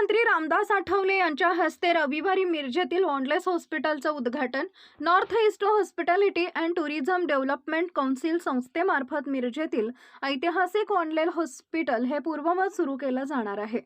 पालकमंत्री रामदास आठवले यांच्या हस्ते रविवारी मिरजेतील वॉन्डलेस हॉस्पिटलचं उद्घाटन north east hospitality and tourism development council संस्थेमार्फत मिरजेतील ऐतिहासिक वॉन्डलेल हॉस्पिटल हे पूर्ववत सुरू केलं जाणार आहे.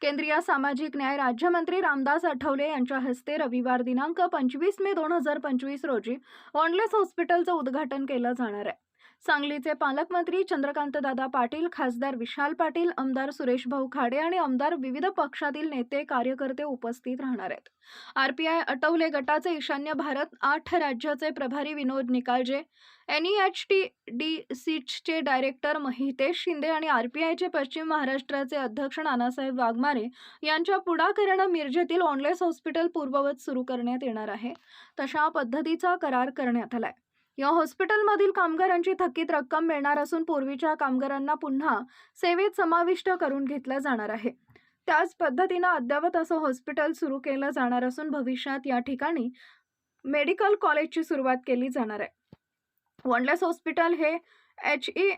केंद्रीय सामाजिक न्याय राज्यमंत्री रामदास आठवले यांच्या हस्ते रविवार दिनांक पंचवीस मे दोन हजार पंचवीस रोजी वॉन्डलेस हॉस्पिटलचं उद्घाटन केलं जाणार आहे. सांगलीचे पालकमंत्री चंद्रकांतदादा पाटील खासदार विशाल पाटील आमदार सुरेश भाऊ खाडे आणि आमदार विविध पक्षातील नेते कार्यकर्ते उपस्थित राहणार आहेत. आरपीआय अटवले गटाचे ईशान्य भारत आठ राज्याचे प्रभारी Vinod Nikalje N E H T D सीटचे director Mahitesh Shinde आणि आरपीआयचे पश्चिम महाराष्ट्राचे अध्यक्ष नानासाहेब वाघमारे यांच्या पुढाकारानं मिरजेतील ऑनलाईन हॉस्पिटल पूर्ववत सुरू करण्यात येणार आहे. तशा पद्धतीचा करार करण्यात आलाय. या हॉस्पिटलमधील कामगारांची थकीत रक्कम मिळणार असून पूर्वीच्या कामगारांना पुन्हा सेवेत समाविष्ट करून घेतलं जाणार आहे. त्याच पद्धतीनं अद्ययावत असं हॉस्पिटल सुरू केलं जाणार असून भविष्यात या ठिकाणी मेडिकल कॉलेजची सुरुवात केली जाणार आहे. वनलेस हॉस्पिटल हे H E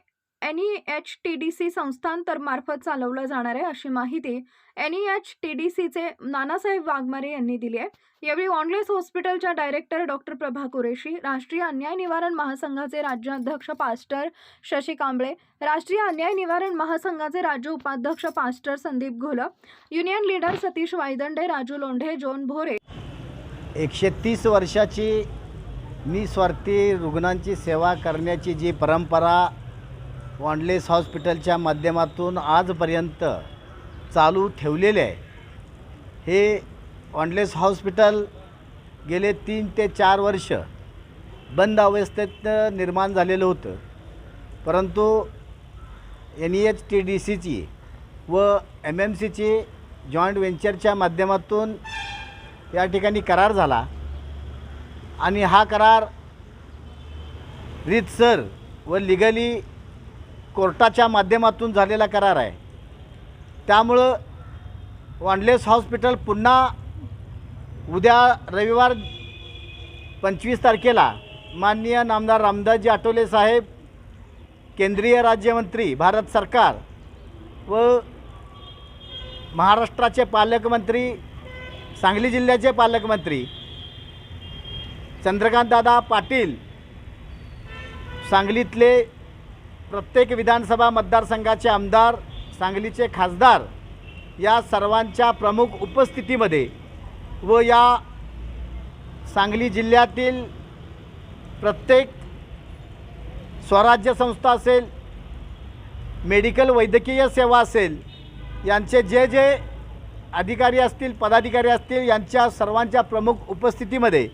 N E H T D C संस्थांतरमार्फत चालवलं जाणार आहे अशी माहिती N E H T D सीचे नानासाहेब वाघमारे यांनी दिली आहे. यावेळी ऑनलेस हॉस्पिटलच्या डायरेक्टर डॉक्टर प्रभा कुरेशी राष्ट्रीय अन्याय निवारण महासंघाचे राज्याध्यक्ष पास्टर शशी कांबळे राष्ट्रीय अन्याय निवारण महासंघाचे राज्य उपाध्यक्ष pastor Sandeep Ghol union leader Satish Waydande Raju Londhe John Bhore. एकशे तीस वर्षाची निस्वार्थी रुग्णांची सेवा करण्याची जी परंपरा वॉन्डलेस हॉस्पिटलच्या माध्यमातून आजपर्यंत चालू ठेवलेले आहे. हे वॉन्डलेस हॉस्पिटल गेले तीन ते चार वर्ष बंद अवस्थेत निर्माण झालेलं होतं. परंतु N E H T D सीची व एम एम सीची जॉईंट व्हेंचरच्या माध्यमातून या ठिकाणी करार झाला. आणि हा करार रीतसर व लिगली कोर्टाच्या माध्यमातून झालेला करार आहे. त्यामुळं वांडलेस हॉस्पिटल पुन्हा उद्या रविवार पंचवीस तारखेला माननीय नामदार रामदासजी आठवले साहेब केंद्रीय राज्यमंत्री भारत सरकार व महाराष्ट्राचे पालकमंत्री सांगली जिल्ह्याचे पालकमंत्री चंद्रकांतदादा पाटील सांगलीतले प्रत्येक विधानसभा मतदारसंघाचे आमदार सांगलीचे खासदार या सर्वांच्या प्रमुख उपस्थितीमध्ये व या सांगली जिल्ह्यातील प्रत्येक स्वराज्य संस्था असेल मेडिकल वैद्यकीय सेवा असेल यांचे जे जे अधिकारी असतील पदाधिकारी असतील यांच्या सर्वांच्या प्रमुख उपस्थितीमध्ये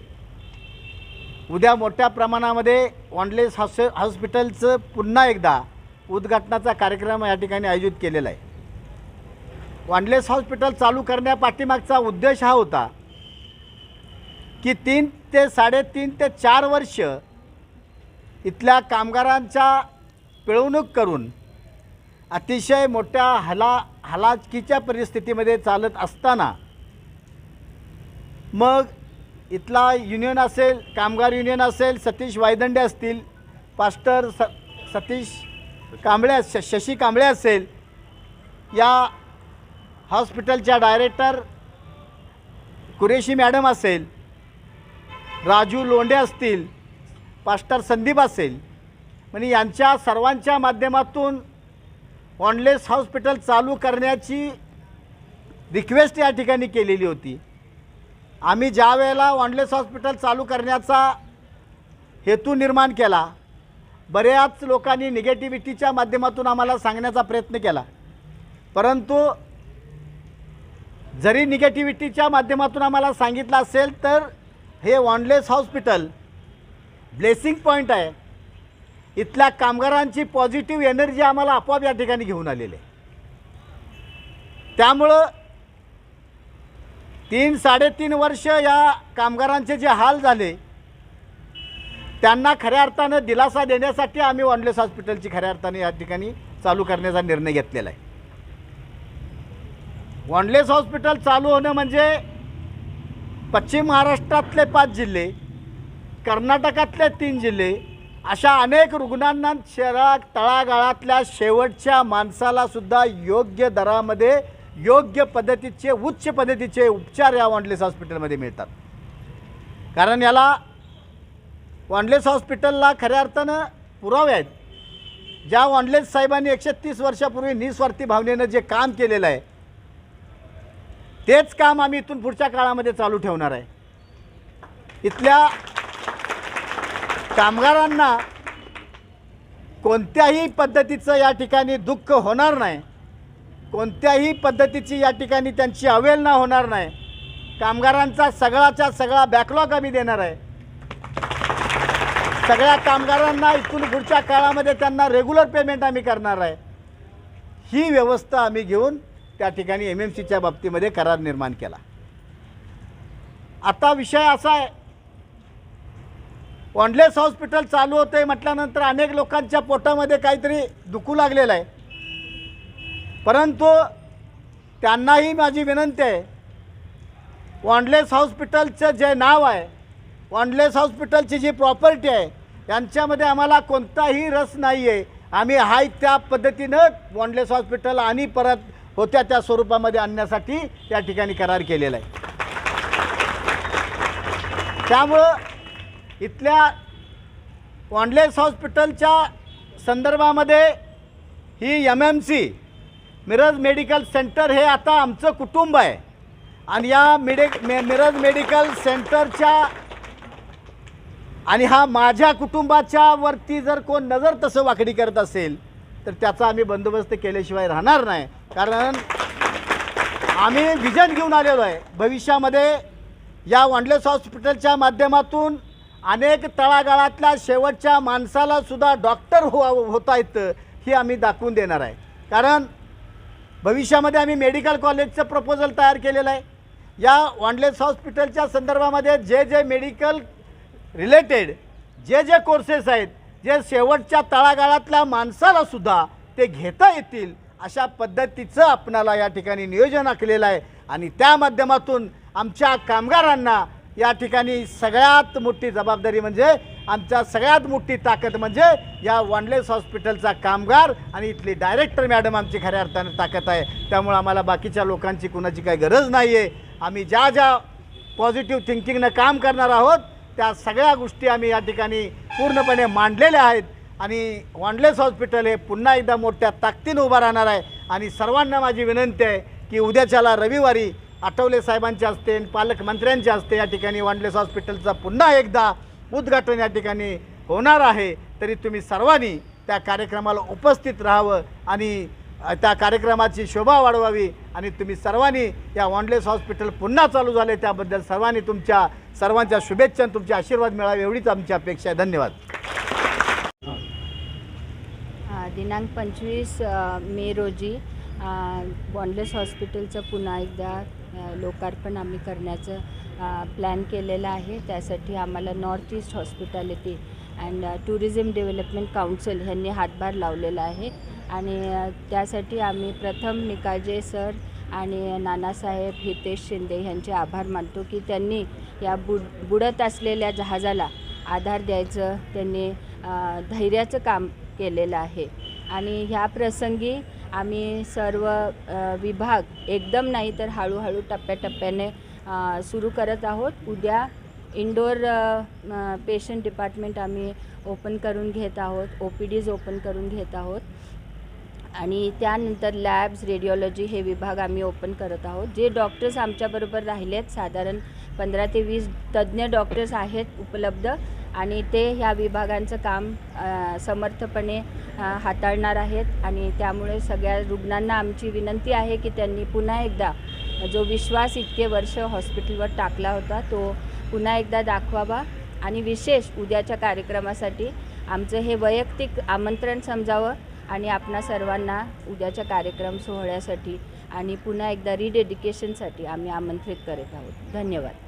उद्या मोठ्या प्रमाणामध्ये वॉन्डलेस हॉस हॉस्पिटलचं पुन्हा एकदा उद्घाटनाचा कार्यक्रम या ठिकाणी आयोजित केलेला आहे. वॉन्डलेस हॉस्पिटल चालू करण्यापाठीमागचा उद्देश हा होता की तीन ते साडेतीन ते चार वर्ष इथल्या कामगारांच्या पिळवणूक करून अतिशय मोठ्या हला हलाचकीच्या परिस्थितीमध्ये चालत असताना मग इथला युनियन असेल कामगार युनियन असेल सतीश वायदंडे असतील पास्टर स सतीश कांबळे श शशी कांबळे असेल या हॉस्पिटलच्या डायरेक्टर कुरेशी मॅडम असेल राजू लोंढे असतील पास्टर संदीप असेल. म्हणजे यांच्या सर्वांच्या माध्यमातून ऑनलेस हॉस्पिटल चालू करण्याची रिक्वेस्ट या ठिकाणी केलेली होती. आम्ही ज्या वेळेला ऑनलेस हॉस्पिटल चालू करण्याचा हेतू निर्माण केला बऱ्याच लोकांनी निगेटिव्हिटीच्या माध्यमातून आम्हाला सांगण्याचा प्रयत्न केला. परंतु जरी निगेटिव्हिटीच्या माध्यमातून आम्हाला सांगितलं असेल तर हे वॉनलेस हॉस्पिटल ब्लेसिंग पॉईंट आहे. इथल्या कामगारांची पॉझिटिव्ह एनर्जी आम्हाला आपोआप या ठिकाणी घेऊन आलेली आहे. त्यामुळं तीन साडेतीन वर्ष या कामगारांचे जे हाल झाले त्यांना खऱ्या अर्थानं दिलासा देण्यासाठी आम्ही वॉनलेस हॉस्पिटलची खऱ्या अर्थाने या ठिकाणी चालू करण्याचा निर्णय घेतलेला आहे. वॉनलेस हॉस्पिटल चालू होणं म्हणजे पश्चिम महाराष्ट्रातले पाच जिल्हे कर्नाटकातले तीन जिल्हे अशा अनेक रुग्णांना शहरात तळागाळातल्या शेवटच्या माणसालासुद्धा योग्य दरामध्ये योग्य पद्धतीचे उच्च पद्धतीचे उपचार या वॉन्डलेस हॉस्पिटलमध्ये मिळतात. कारण याला वॉन्डलेस हॉस्पिटलला खऱ्या अर्थानं पुरावे आहेत. ज्या वॉन्डलेस साहेबांनी एकशे तीस वर्षापूर्वी निस्वार्थी भावनेनं जे काम केलेलं आहे तेच काम आम्ही इथून पुढच्या काळामध्ये चालू ठेवणार आहे. इथल्या कामगारांना कोणत्याही पद्धतीचं या ठिकाणी दुःख होणार नाही. कोणत्याही पद्धतीची या ठिकाणी त्यांची अवहेलना होणार नाही. कामगारांचा सगळाच्या सगळा बॅकलॉग आम्ही देणार आहे. सगळ्या कामगारांना इथून पुढच्या काळामध्ये त्यांना रेग्युलर पेमेंट आम्ही करणार आहे. ही व्यवस्था आम्ही घेऊन त्या ठिकाणी एम एम सीच्या बाबतीमध्ये करार निर्माण केला. आता विषय असा आहे. वॉन्डलेस हॉस्पिटल चालू होते म्हटल्यानंतर अनेक लोकांच्या पोटामध्ये काहीतरी दुखू लागलेलं आहे. परंतु त्यांनाही माझी विनंती आहे. वॉन्डलेस हॉस्पिटलचं जे नाव आहे वॉन्डलेस हॉस्पिटलची जी प्रॉपर्टी आहे यांच्यामध्ये आम्हाला कोणताही रस नाही आहे आम्ही हाय त्या पद्धतीनं वॉन्डलेस हॉस्पिटल आणि परत होत्या त्या स्वरूपामध्ये आणण्यासाठी त्या ठिकाणी करार केलेला आहे. त्यामुळं इथल्या वॉन्डलेस हॉस्पिटलच्या संदर्भामध्ये ही M M C Miraj medical centre हे आता आमचं कुटुंब आहे. आणि या मेडि मे मिरज मेडिकल सेंटरच्या आणि हा माझ्या कुटुंबाच्या वरती जर कोण नजर तसं वाकडी करत असेल तर त्याचा आम्ही बंदोबस्त केल्याशिवाय राहणार नाही. कारण आम्ही विजन घेऊन आलेलो आहे. भविष्यामध्ये या वॉन्डलेस हॉस्पिटलच्या माध्यमातून अनेक तळागाळातल्या शेवटच्या माणसालासुद्धा डॉक्टर हो होता येतं हे आम्ही दाखवून देणार आहे. कारण भविष्यामध्ये आम्ही मेडिकल कॉलेजचं प्रपोजल तयार केलेलं आहे. या वॉन्डलेस हॉस्पिटलच्या संदर्भामध्ये जे जे मेडिकल रिलेटेड जे जे कोर्सेस आहेत जे शेवटच्या तळागाळातल्या माणसाला सुद्धा ते घेता येतील अशा पद्धतीचं आपणाला या ठिकाणी नियोजन आखलेलं आहे. आणि त्या माध्यमातून आमच्या कामगारांना या ठिकाणी सगळ्यात मोठी जबाबदारी म्हणजे आमच्या सगळ्यात मोठी ताकद म्हणजे या वॉनलेस हॉस्पिटलचा कामगार आणि इथली डायरेक्टर मॅडम आमची खऱ्या अर्थानं ताकद आहे. त्यामुळे आम्हाला बाकीच्या लोकांची कुणाची काही गरज नाही आहे आम्ही ज्या ज्या पॉझिटिव्ह थिंकिंगनं काम करणार आहोत त्या सगळ्या गोष्टी आम्ही या ठिकाणी पूर्णपणे मांडलेल्या आहेत. आणि वॉनलेस हॉस्पिटल हे पुन्हा एकदा मोठ्या ताकदीनं उभं राहणार आहे. आणि सर्वांना माझी विनंती आहे की उद्याच्याला रविवारी आठवले साहेबांच्या असते आणि पालकमंत्र्यांच्या असते या ठिकाणी वॉनलेस हॉस्पिटलचा पुन्हा एकदा उद्घाटन या ठिकाणी होणार आहे. तरी तुम्ही सर्वांनी त्या कार्यक्रमाला उपस्थित राहावं आणि त्या कार्यक्रमाची शोभा वाढवावी आणि तुम्ही सर्वांनी या वॉनलेस हॉस्पिटल पुन्हा चालू झाले त्याबद्दल सर्वांनी तुमच्या सर्वांच्या शुभेच्छा आणि तुमचे आशीर्वाद मिळावे एवढीच आमची अपेक्षा आहे. धन्यवाद. दिनांक पंचवीस मे रोजी वॉनलेस बॉन्डलेस हॉस्पिटलचं पुन्हा एकदा लोकार्पण आम्ही करण्याचं प्लॅन केलेला आहे. त्यासाठी आम्हाला north east hospitality and tourism development council ह्यांनी हातभार लावलेला आहे. आणि त्यासाठी आम्ही प्रथम निकाजे सर आणि नानासाहेब हितेश शिंदे यांचे आभार मानतो की त्यांनी या बुड बुडत असलेल्या जहाजाला आधार द्यायचं त्यांनी धैर्याचं काम केलेलं आहे. आणि ह्या प्रसंगी आम्ही सर्व विभाग एकदम नाही तर हळूहळू टप्प्याटप्प्याने सुरू करत आहोत. उद्या इंडोर पेशंट डिपार्टमेंट आम्ही ओपन करून घेत आहोत. ओ पी डीज ओपन करून घेत आहोत. आणि त्यानंतर लॅब्स रेडिओलॉजी हे विभाग आम्ही ओपन करत आहोत. जे डॉक्टर्स आमच्याबरोबर राहिले आहेत साधारण पंधरा ते वीस तज्ज्ञ डॉक्टर्स आहेत उपलब्ध. आणि ते ह्या विभागांचं काम समर्थपणे हाताळणार आहेत. आणि त्यामुळे सगळ्या रुग्णांना आमची विनंती आहे की त्यांनी पुन्हा एकदा जो विश्वास इतके वर्ष हॉस्पिटलवर टाकला होता तो पुन्हा एकदा दाखवावा. आणि विशेष उद्याच्या कार्यक्रमासाठी आमचं हे वैयक्तिक आमंत्रण समजावं आणि आपणा सर्वांना उद्याच्या कार्यक्रम सोहळ्यासाठी आणि पुन्हा एकदा रिडेडिकेशनसाठी आम्ही आमंत्रित करत आहोत. धन्यवाद.